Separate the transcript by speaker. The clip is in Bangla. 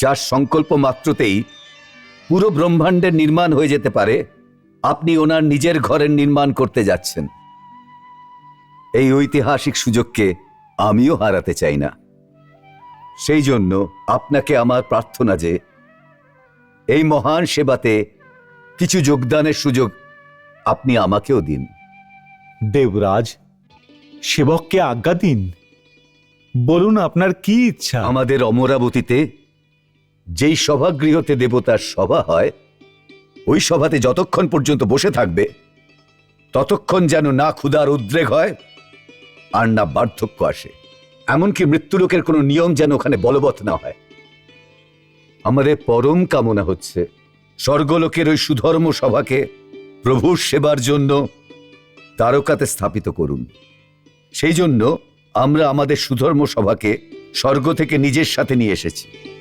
Speaker 1: যার সংকল্প মাত্রতেই পুরো ব্রহ্মাণ্ডের নির্মাণ হয়ে যেতে পারে আপনি ওনার নিজের ঘরের নির্মাণ করতে যাচ্ছেন। এই ঐতিহাসিক সুযোগকে আমিও হারাতে চাই না। সেই জন্য আপনাকে আমার প্রার্থনা যে এই মহান সেবাতে কিছু যোগদানের সুযোগ আপনি আমাকেও দিন।
Speaker 2: দেবরাজ সেবককে আজ্ঞা দিন। বলুন আপনার কি ইচ্ছা?
Speaker 1: আমাদের অমরাবতীতে যেই সভাগৃহতে দেবতার সভা হয়, ওই সভাতে যতক্ষণ পর্যন্ত বসে থাকবে, ততক্ষণ যেন না ক্ষুধার উদ্রেক হয় আর না বার্ধক্য আসে। এমনকি মৃত্যুলোকের কোনো নিয়ম যেন ওখানে বলবৎ না হয়। আমাদের পরম কামনা হচ্ছে স্বর্গলোকের ওই সুধর্ম সভাকে প্রভুর সেবার জন্য তারকাতে স্থাপিত করুন। সেই জন্য আমরা আমাদের সুধর্ম সভাকে স্বর্গ থেকে নিজের সাথে নিয়ে এসেছি।